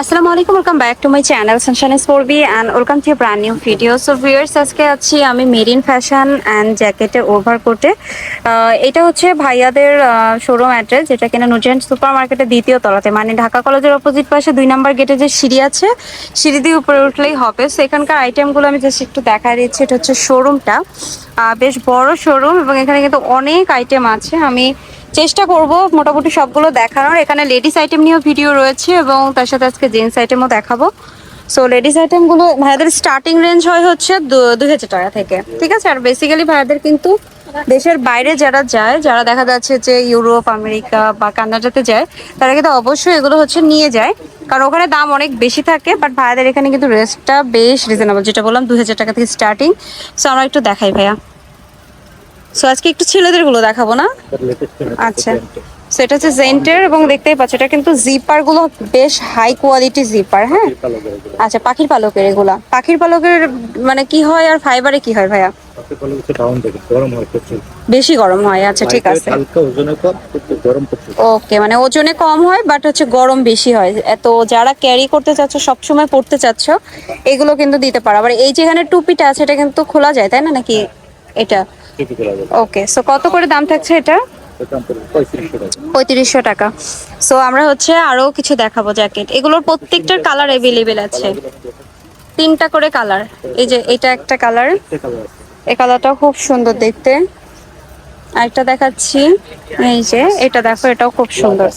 আসসালামু আলাইকুম welcome back to my channel sunshine স্পোর্বি and welcome to brand new video so viewers আজকে আছি আমি মেরিন ফ্যাশন অ্যান্ড জ্যাকেটে ওভারকোটে এটা হচ্ছে ভাইয়াদের শোরুম অ্যাড্রেস যেটা কিনা নুজেন সুপার মার্কেটের দ্বিতীয় তলাতে। মানে ঢাকা কলেজের অপোজিট পাশে দুই নাম্বার গেটে যে সিঁড়ি আছে, সিঁড়ি দিয়ে উপরে উঠলেই হবে। সো এখানকার আইটেমগুলো আমি জাস্ট একটু দেখা দিচ্ছি, এটা হচ্ছে শোরুমটা বেশ বড় শোরুম এবং এখানে কিন্তু অনেক আইটেম আছে। আমি চেষ্টা করব মোটামুটি সবগুলো দেখানোর। এখানে লেডিস আইটেম নিয়েও ভিডিও রয়েছে এবং তার সাথে আজকে জেন্টস আইটেমও দেখাবো। সো লেডিস আইটেমগুলো ভাইয়াদের স্টার্টিং রেঞ্জ হয় হচ্ছে দুই হাজার টাকা থেকে। ঠিক আছে? আর বেসিক্যালি ভাইয়াদের কিন্তু দেশের বাইরে যারা যায়, যারা দেখা যাচ্ছে যে ইউরোপ, আমেরিকা বা কানাডাতে যায়, তারা কিন্তু অবশ্যই এগুলো হচ্ছে নিয়ে যায়। কারণ ওখানে দাম অনেক বেশি থাকে বাট ভাইয়াদের এখানে কিন্তু রেস্টটা বেশ রিজনেবল যেটা বললাম দু হাজার টাকা থেকে স্টার্টিং সো আমরা একটু দেখাই ভাইয়া। সো আজকে একটু ছেলেদেরগুলো দেখাবো না? আচ্ছা। সেটা হচ্ছে জেন্টের এবং দেখতেই পাচ্ছ এটা কিন্তু জিপারগুলো বেশ হাই কোয়ালিটি জিপার হ্যাঁ? আচ্ছা পাখির পালকের এগুলা। পাখির পালকের মানে কি হয় আর ফাইবারে কি হয় ভাইয়া? বেশি গরম হয় আচ্ছা ঠিক আছে। ওকে মানে ওজনে কম হয় বাট হচ্ছে গরম বেশি হয়। এত যারা ক্যারি করতে চাচ্ছ সবসময় পড়তে চাচ্ছ এগুলো কিন্তু দিতে পারো। আবার এই যেখানে টুপিটা আছে এটা কিন্তু খোলা যায় তাই না? নাকি এটা? ওকে সো কত করে দাম থাকছে এটা? পঁয়ত্রিশশো টাকা। সো আমরা হচ্ছে আরও কিছু দেখাবো জ্যাকেট। এগুলোর প্রত্যেকটার কালার অ্যাভেলেবেল আছে। তিনটা করে কালার এই যে এটা একটা কালার এই কালারটাও খুব সুন্দর দেখতে। আরেকটা দেখাচ্ছি। এই যে এটা দেখো এটাও খুব সুন্দর।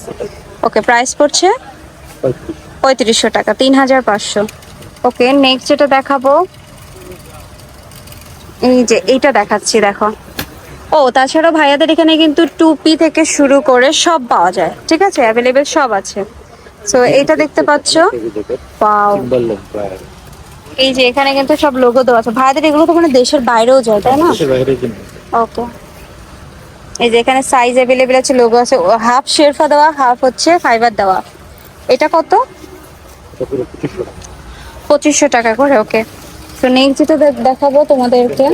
ওকে প্রাইস পড়ছে? পঁয়ত্রিশশো। টাকা তিন হাজার পাঁচশো। ওকে নেক্সট যেটা দেখাবো এই যে এইটা দেখাচ্ছি দেখো। ও তাছাড়াও ভাইয়াদের এখানে কিন্তু টুপি থেকে শুরু করে সব পাওয়া যায় ঠিক আছে? অ্যাভেলেবেল সব আছে। সো এইটা দেখতে পাচ্ছ? পাও এই যে এখানে কিন্তু সব লোগো দেওয়া আছে। ভাইয়াদের এগুলো তো মানে দেশের বাইরেও যায় তাই না? ওকে। এই যে এখানে সাইজ অ্যাভেলেবেল আছে লোগো আছে। হাফ শেরফা দেওয়া হাফ হচ্ছে ফাইবার দেওয়া। এটা কত? পঁচিশশো টাকা করে ওকে। তো নেক্সট যেটা দেখাবো তোমাদেরকে।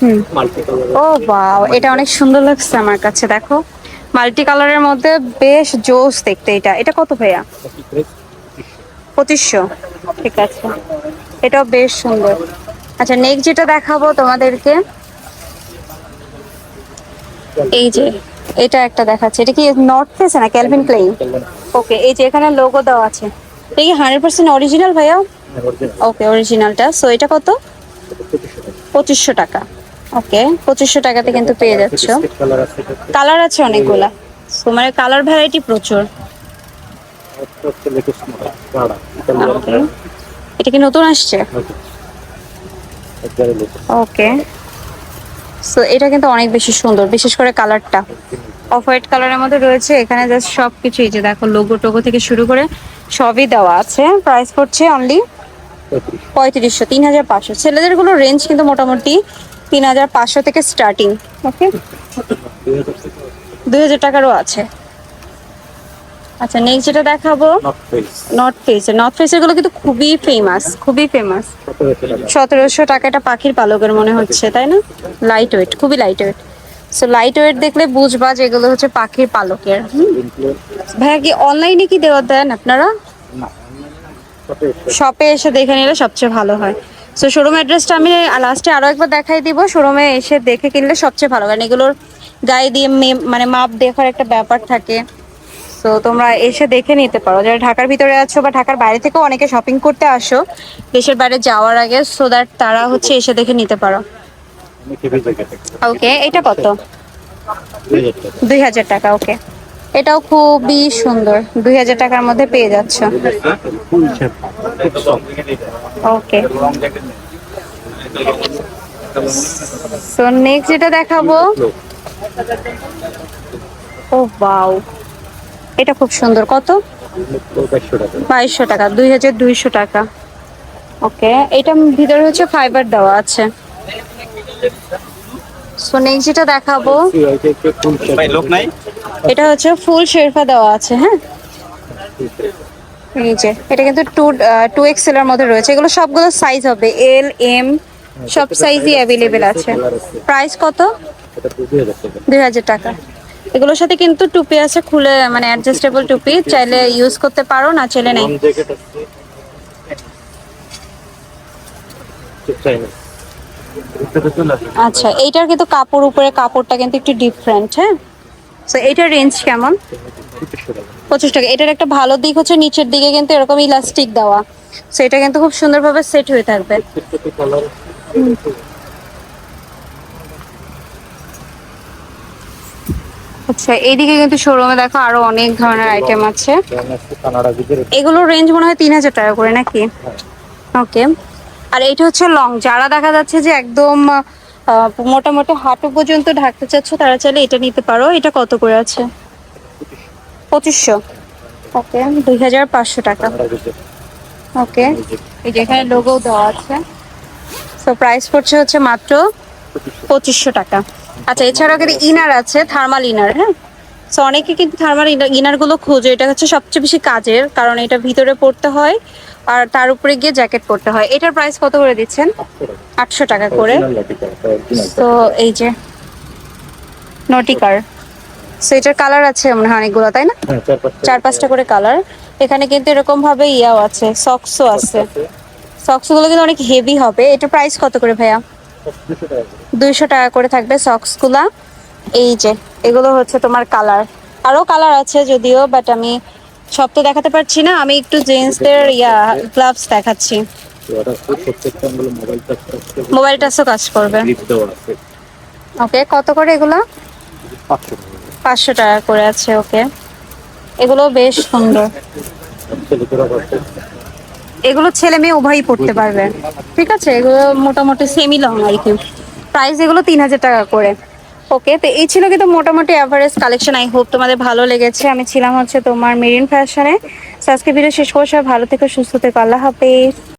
হুম। ও বাও এটা অনেক সুন্দর লাগছে আমার কাছে দেখো। মাল্টি কালারের মধ্যে বেশ জোস দেখতে এটা। এটা কত ভাইয়া? পঁচিশশো। ঠিক আছে। এটাও বেশ সুন্দর। আচ্ছা নেক্সট যেটা দেখাবো তোমাদেরকে। এই যে এটা একটা দেখাচ্ছে। এটা কি নর্থ ফেস না ক্যালভিন ক্লেইন ওকে এই যে এখানে লোগো দেওয়া আছে। এটা কি হান্ড্রেড পার্সেন্ট অরিজিনাল ভাইয়া? ওকে অরিজিনালটা সো এটা কত? পঁচিশশো টাকা। ওকে পঁচিশশো টাকাতে কিন্তু পেয়ে যাচ্ছ। কালার আছে অনেকগুলা। সো মানে কালার ভ্যারাইটি প্রচুর। এটা কি নতুন আসছে? ওকে সো এটা কিন্তু অনেক বেশি সুন্দর বিশেষ করে কালারটা অফ হোয়াইট কালারের মধ্যে রয়েছে এখানে জাস্ট সব কিছু এই যে দেখো লোগো টোগো থেকে শুরু করে সবই দেওয়া আছে। প্রাইস পড়ছে অনলি পঁয়ত্রিশশো তিন হাজার পাঁচশো। ছেলেদেরগুলো রেঞ্জ কিন্তু মোটামুটি তিন হাজার পাঁচশো থেকে স্টার্টিং ওকে দুই হাজার টাকারও আছে। আচ্ছা নেক্সট যেটা দেখাবো নর্থ ফেস নর্থ ফেসেরগুলো কিন্তু খুবই ফেমাস খুবই ফেমাস সতেরোশো টাকা এটা পাখির পালকের মনে হচ্ছে তাই না? লাইট ওয়েট খুবই light weight so light weight দেখলে বুঝবা যে এগুলো হচ্ছে পাখির পালকের। ভাইয়া কি অনলাইনে কি দেওয়া দেন আপনারা? শপে এসে দেখে নিলে সবচেয়ে ভালো হয়। সো শোরুম অ্যাড্রেসটা আমি লাস্টে আরও একবার দেখাই দিব। শোরুমে এসে দেখে কিনলে সবচেয়ে ভালো। কারণ এগুলোর গায়ে দিয়ে মানে মাপ দেখার একটা ব্যাপার থাকে। তো তোমরা এসে দেখে নিতে পারো। যারা ঢাকার ভিতরে আছো বা ঢাকার বাইরে থেকেও অনেকে শপিং করতে আসো দেশের বাইরে যাওয়ার আগে সো দ্যাট তারা হচ্ছে এসে দেখে নিতে পারো। ওকে এটা কত? দুই হাজার টাকা। ওকে এটাও খুবই সুন্দর। দুই হাজার টাকার মধ্যে পেয়ে যাচ্ছ। ওকে। সো নেক্সট যেটা দেখাবো। ও, বাও। এটা খুব সুন্দর। কত? বাইশশো টাকা। দুই হাজার দুইশো টাকা। ওকে। এটা ভিতরে হচ্ছে ফাইবার দেওয়া আছে। সো নেক্সট যেটা দেখাবো লোক নাই? এটা হচ্ছে ফুল শেরফা দেওয়া আছে হ্যাঁ? যে এটা কিন্তু টু টু এক্সেল এর মধ্যে রয়েছে। এগুলো সবগুলো সাইজ হবে। এল এম সব সাইজই অ্যাভেলেবেল আছে। প্রাইস কত? দুই হাজার টাকা। এগুলোর সাথে কিন্তু টুপি আছে খুলে মানে অ্যাডজাস্টেবল টুপি। চাইলে ইউজ করতে পারো না চাইলে নেই। আচ্ছা এইটার কিন্তু কাপড় উপরে কাপড়টা কিন্তু একটু ডিফারেন্ট হ্যাঁ? তো এইটার রেঞ্জ কেমন? পঁচিশ টাকা। এটার একটা ভালো দিক হচ্ছে নিচের দিকে কিন্তু এরকম ইলাস্টিক দেওয়া। সো এটা কিন্তু খুব সুন্দরভাবে সেট হয়ে থাকবে। আচ্ছা এইদিকে কিন্তু শোরুমে দেখো আরও অনেক ধরনের আইটেম আছে। আছে এগুলোর রেঞ্জ মনে হয় তিন হাজার টাকা করে নাকি? ওকে আর এইটা হচ্ছে লং। যারা দেখা যাচ্ছে যে একদম মোটামুটি হাঁটু পর্যন্ত ঢাকতে চাচ্ছ, তারা চাইলে এটা নিতে পারো। এটা কত করে আছে? পঁচিশশো। ওকে, দুই হাজার পাঁচশো টাকা। ওকে, এই যে এখানে লোগো দেওয়া আছে। সো প্রাইস পড়ছে হচ্ছে মাত্র পঁচিশশো টাকা। আচ্ছা এছাড়াও কিন্তু ইনার আছে থার্মাল ইনার হ্যাঁ? সো অনেকে কিন্তু থার্মাল ইনারগুলো খোঁজে। এটা হচ্ছে সবচেয়ে বেশি কাজের, কারণ এটা ভিতরে পড়তে হয়। আর তার উপরে গিয়ে জ্যাকেট পরতে হয়। এটার প্রাইস কত করে দিচ্ছেন? আটশো টাকা করে। তো এই যে নটিকার সো এটার কালার আছে মনে হয় অনেকগুলো তাই না? হ্যাঁ চার পাঁচটা। করে কালার এখানে কিন্তু এরকম ভাবে ইয়াও আছে সক্সও আছে। সক্সগুলো কিন্তু অনেক হেভি হবে। এটা প্রাইস কত করে ভাইয়া। দুইশো টাকা করে থাকবে সক্সগুলা এই যে এগুলো হচ্ছে তোমার কালার আরও কালার আছে যদিও বাট আমি সব তো দেখাতে পারছি না, আমি একটু জেন্টসদের ইয়া গ্লাভস দেখাচ্ছি। মোবাইল টাচ টাচও কাজ করবে। ওকে কত করে এগুলো। পাঁচশো টাকা করে আছে ওকে এগুলো বেশ সুন্দর। এগুলো ছেলে মেয়ে উভয়ই পড়তে পারবে। ঠিক আছে, এগুলো মোটামুটি সেমি লং আর কি। প্রাইস এগুলো তিন হাজার টাকা করে। ওকে তো এই ছিল কিন্তু মোটামুটি অ্যাভারেজ কালেকশন আই হোপ তোমাদের ভালো লেগেছে। আমি ছিলাম হচ্ছে তোমার মেরিন ফ্যাশনে। আজকে ভিডিও শেষ করছি। ভালো থেকে, সুস্থ থেকে। আল্লাহ হাফেজ।